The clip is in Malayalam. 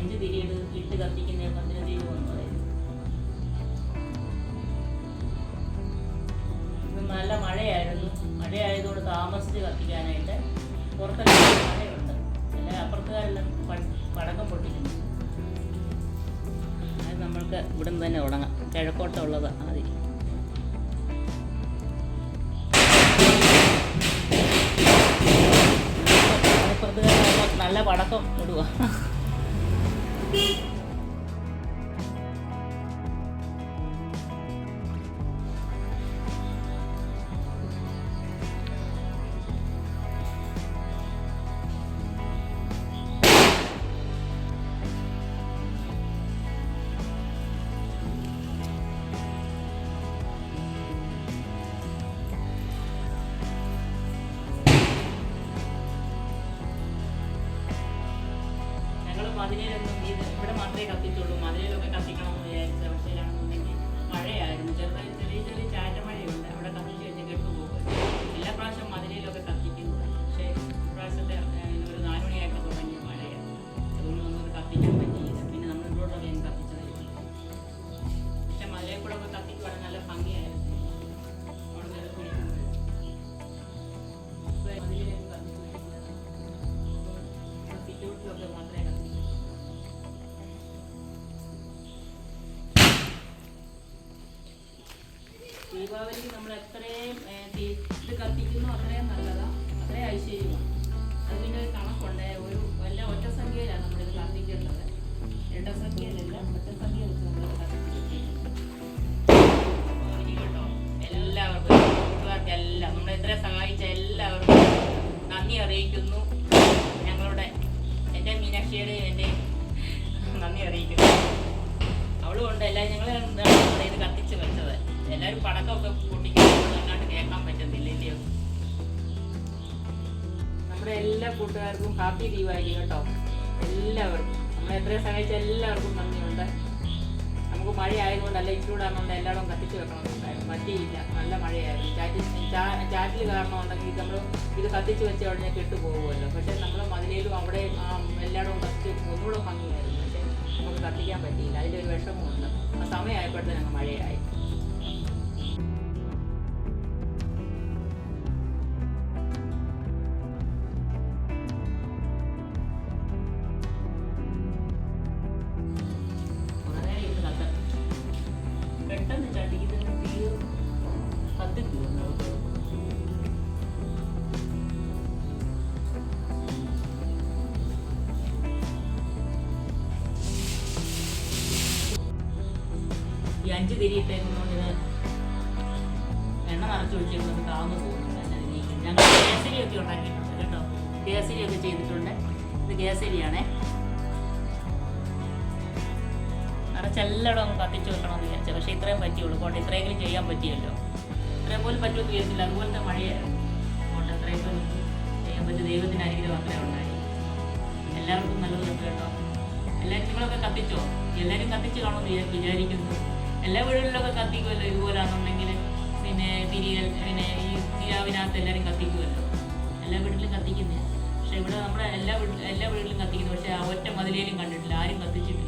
അഞ്ച് തിരിയിട്ട് ഇട്ട് കത്തിക്കുന്ന പത്തിന് തീ എന്ന് നല്ല മഴയായിരുന്നു. മഴയായതുകൊണ്ട് താമസിച്ച് കത്തിക്കാനായിട്ട് പുറത്തെല്ലാം മഴയുണ്ട്. അല്ലെ അപ്പുറത്തുകാരെല്ലാം പടക്കം പൊട്ടിക്കുന്നു. അത് നമ്മൾക്ക് ഇവിടെ നിന്ന് തന്നെ തുടങ്ങാം കിഴക്കോട്ടുള്ളത് ആദ്യം. നല്ല പടക്കം ഇടുക beep. മതിലൊന്നും ഇത് ഇവിടെ മാത്രമേ കത്തിച്ചുള്ളൂ മതിലൊക്കെ കത്തിക്കണമെന്ന് വിചാരിച്ച അവസ്ഥയിലാണെന്നുണ്ടെങ്കിൽ മഴയായിരുന്നു. ചെറുതായി ചെറിയ ചെറിയ ചാറ്റ മഴയുണ്ട്. അവിടെ കത്തിച്ച് കഴിഞ്ഞ് കെട്ടുപോകും ദീപാവലിക്ക് നമ്മൾ എത്രയും ഇത് കത്തിക്കുന്നു അത്രയും നല്ലതാണ് അത്രയും ഐശ്വര്യമാണ് അതിന്റെ ഒരു കണക്കുണ്ട് ഒരു വല്ല ഒറ്റ സംഖ്യയിലാണ് നമ്മളിത് കത്തിക്കേണ്ടത്. ഇരട്ടസംഖ്യയിലല്ല ഒറ്റ സംഖ്യ വെച്ച് നമ്മൾ കേട്ടോ എല്ലാവർക്കും കൂട്ടുകാർക്ക് എല്ലാം നമ്മളെ എത്ര സഹായിച്ച എല്ലാവർക്കും നന്ദി അറിയിക്കുന്നു. ഞങ്ങളുടെ എന്റെ മീനാക്ഷിയുടെ എന്റെ നന്ദി അറിയിക്കുന്നു. അവളും ഉണ്ട് എല്ലാവരും ഞങ്ങൾ എന്താണ് ഇത് കത്തിച്ച് വെച്ചത്. എല്ലാവരും പടക്കമൊക്കെ പൊട്ടിക്കുന്നത് നന്നായിട്ട് കേൾക്കാൻ പറ്റുന്നില്ല ഇല്ലയോ? നമ്മുടെ എല്ലാ കൂട്ടുകാർക്കും ഹാപ്പി ദീപാവലി കേട്ടോ. എല്ലാവർക്കും. നമ്മൾ എത്രയും സഹായിച്ച എല്ലാവർക്കും നന്ദിയുണ്ട്. നമുക്ക് മഴ ആയതുകൊണ്ട് അല്ല ഇൻക്ലൂഡാകുന്നുണ്ട് എല്ലായിടവും കത്തിച്ച് വെക്കണമെന്നുണ്ടായിരുന്നു. പറ്റിയില്ല നല്ല മഴയായിരുന്നു. ചാറ്റിൽ ചാറ്റിൽ കാരണമുണ്ടെങ്കിൽ നമ്മൾ ഇത് കത്തിച്ച് വെച്ച ഉടനെ കെട്ടുപോകുമല്ലോ പക്ഷേ നമ്മൾ മതിലേലും അവിടെ എല്ലായിടവും കത്തിച്ച് ഒന്നുകൂടെ ഭംഗിയായിരുന്നു. പക്ഷേ നമുക്ക് കത്തിക്കാൻ പറ്റിയില്ല. അതിന്റെ ഒരു വിഷമമുണ്ട്. ആ സമയമായപ്പോഴത്തേനും മഴയായി. പെട്ടെന്ന് ചട്ടിക്ക് തീ കത്തിക്കുന്നു ഈ അഞ്ച് തിരിയിട്ടേക്കുന്നതുകൊണ്ട് ഇത് എണ്ണ നിറച്ച് ഒഴിച്ചിരുന്നത് താന്നു പോകുന്നുണ്ട്. ഞങ്ങൾ കേസരിയൊക്കെ ഉണ്ടാക്കിയിട്ടുണ്ട് കേട്ടോ. കേസരിയൊക്കെ ചെയ്തിട്ടുണ്ട്. ഇത് കേസരിയാണേ നിറച്ചെല്ലായിടും അങ്ങ് കത്തിച്ച് വെക്കണമെന്ന് വിചാരിച്ചു. പക്ഷേ ഇത്രയും പറ്റിയുള്ളൂ. പോട്ടെ ഇത്രയെങ്കിലും ചെയ്യാൻ പറ്റിയല്ലോ. ഇത്രയും പോലും പറ്റുമെന്ന് വിചാരിച്ചില്ല. അതുപോലത്തെ മഴയായിരുന്നു. കോട്ടെ ഇത്രയും പോലും ചെയ്യാൻ പറ്റിയ ദൈവത്തിന് അനുഗ്രഹം അത്രേ ഉണ്ടായി. എല്ലാവർക്കും നല്ലത് കേട്ടോ. എല്ലാവരും നിങ്ങളൊക്കെ കത്തിച്ചോ? എല്ലാവരും കത്തിച്ച് കാണുമെന്ന് വിചാരിച്ചു വിചാരിക്കുന്നു. എല്ലാ വീടുകളിലൊക്കെ കത്തിക്കുമല്ലോ ഇതുപോലാണെന്നുണ്ടെങ്കിൽ പിന്നെ തിരികൽ പിന്നെ ഈ തിരാവിനകത്ത് എല്ലാവരും കത്തിക്കുമല്ലോ. എല്ലാ വീട്ടിലും കത്തിക്കുന്നേ. പക്ഷെ ഇവിടെ നമ്മുടെ എല്ലാ വീട്ടിലും എല്ലാ വീട്ടിലും കത്തിക്കുന്നു. പക്ഷെ ആ ഒറ്റ മതിലേലും കണ്ടിട്ടില്ല. ആരും കത്തിച്ചിട്ടില്ല.